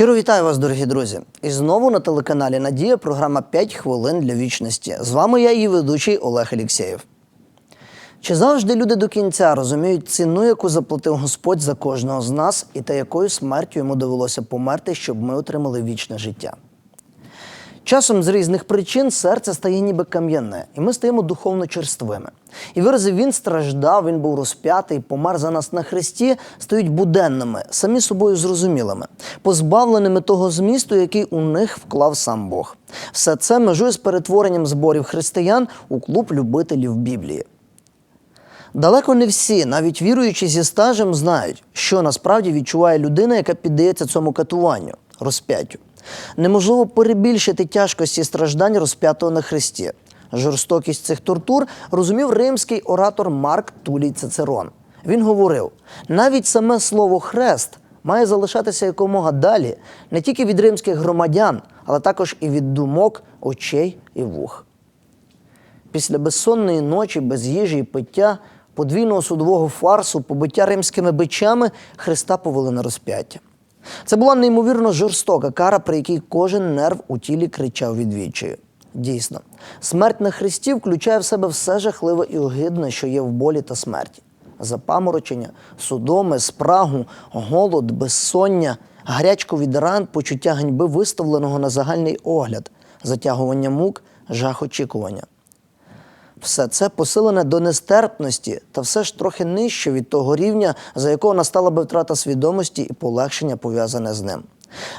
Щиро вітаю вас, дорогі друзі. І знову на телеканалі Надія програма «5 хвилин для вічності. З вами я, її ведучий Олег Алєксєєв. Чи завжди люди до кінця розуміють ціну, яку заплатив Господь за кожного з нас, і та якою смертю йому довелося померти, щоб ми отримали вічне життя? Часом з різних причин серце стає ніби кам'яне, і ми стаємо духовно черствими. І вирази він страждав, він був розп'ятий, помер за нас на хресті, стають буденними, самі собою зрозумілими, позбавленими того змісту, який у них вклав сам Бог. Все це межує з перетворенням зборів християн у клуб любителів Біблії. Далеко не всі, навіть віруючі зі стажем, знають, що насправді відчуває людина, яка піддається цьому катуванню, розп'яттю. Неможливо перебільшити тяжкості страждань розп'ятого на хресті. Жорстокість цих тортур розумів римський оратор Марк Тулій Цицерон. Він говорив: навіть саме слово хрест має залишатися якомога далі не тільки від римських громадян, але також і від думок, очей і вух. Після безсонної ночі, без їжі і пиття, подвійного судового фарсу, побиття римськими бичами Христа повели на розп'яття. Це була неймовірно жорстока кара, при якій кожен нерв у тілі кричав від відчаю. Дійсно, смерть на Христі включає в себе все жахливе і огидне, що є в болі та смерті: запаморочення, судоми, спрагу, голод, безсоння, гарячку від ран, почуття ганьби, виставленого на загальний огляд, затягування мук, жах очікування. Все це посилене до нестерпності та все ж трохи нижче від того рівня, за якого настала би втрата свідомості і полегшення пов'язане з ним.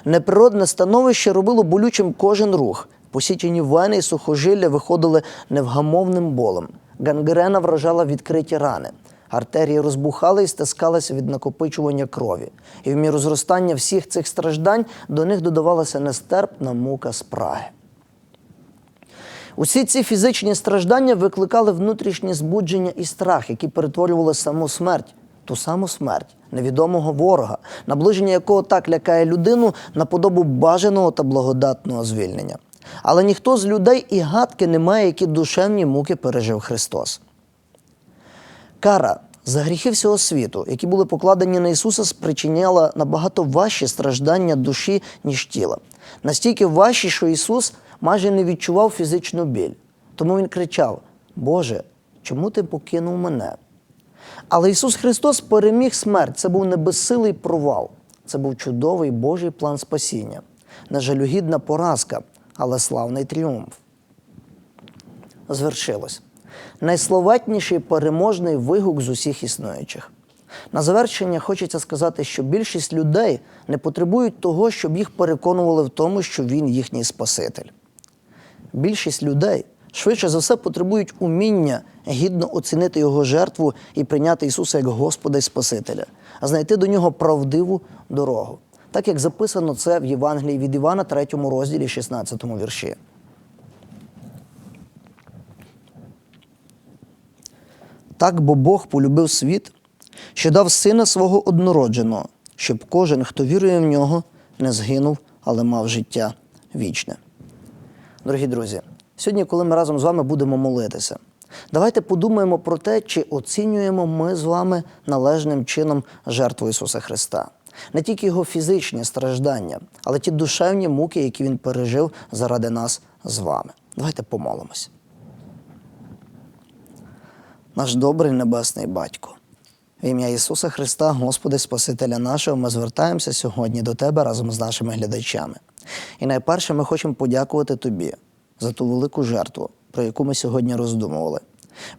Неприродне становище робило болючим кожен рух. Посічені вени і сухожилля виходили невгамовним болем. Гангрена вражала відкриті рани. Артерії розбухали і стискалися від накопичування крові. І в міру зростання всіх цих страждань до них додавалася нестерпна мука спраги. Усі ці фізичні страждання викликали внутрішнє збудження і страх, які перетворювали саму смерть, ту саму смерть невідомого ворога, наближення якого так лякає людину на подобу бажаного та благодатного звільнення. Але ніхто з людей і гадки не має, які душевні муки пережив Христос. Кара за гріхи всього світу, які були покладені на Ісуса, спричиняла набагато важчі страждання душі, ніж тіла. Настільки важчі, що Ісус майже не відчував фізичну біль. Тому Він кричав: Боже, чому ти покинув мене? Але Ісус Христос переміг смерть. Це був не безсилий провал, це був чудовий Божий план спасіння, нежалюгідна поразка, але славний тріумф. Звершилось найславетніший переможний вигук з усіх існуючих. На завершення хочеться сказати, що більшість людей не потребують того, щоб їх переконували в тому, що він їхній Спаситель. Більшість людей швидше за все потребують уміння гідно оцінити його жертву і прийняти Ісуса як Господа і Спасителя, а знайти до нього правдиву дорогу, так як записано це в Євангелії від Івана, 3 розділі, 16 вірші. Так бо Бог полюбив світ, що дав сина свого однородженого, щоб кожен, хто вірує в нього, не згинув, але мав життя вічне. Дорогі друзі, сьогодні, коли ми разом з вами будемо молитися, давайте подумаємо про те, чи оцінюємо ми з вами належним чином жертву Ісуса Христа. Не тільки його фізичні страждання, але ті душевні муки, які він пережив заради нас з вами. Давайте помолимось. Наш добрий небесний батько. В ім'я Ісуса Христа, Господи Спасителя нашого, ми звертаємося сьогодні до Тебе разом з нашими глядачами. І найперше ми хочемо подякувати Тобі за ту велику жертву, про яку ми сьогодні роздумували.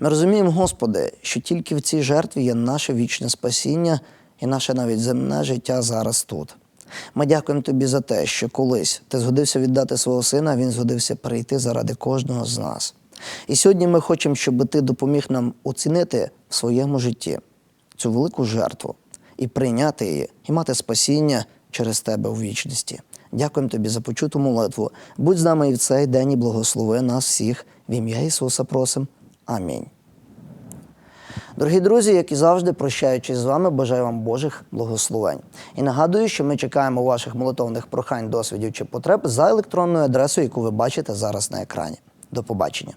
Ми розуміємо, Господи, що тільки в цій жертві є наше вічне спасіння і наше навіть земне життя зараз тут. Ми дякуємо Тобі за те, що колись Ти згодився віддати свого сина, він згодився прийти заради кожного з нас. І сьогодні ми хочемо, щоб ти допоміг нам оцінити в своєму житті цю велику жертву і прийняти її, і мати спасіння через тебе у вічності. Дякуємо тобі за почуту молитву. Будь з нами і в цей день і благослови нас всіх. В ім'я Ісуса просим. Амінь. Дорогі друзі, як і завжди, прощаючись з вами, бажаю вам Божих благословень. І нагадую, що ми чекаємо ваших молитовних прохань, досвідів чи потреб за електронною адресою, яку ви бачите зараз на екрані. До побачення.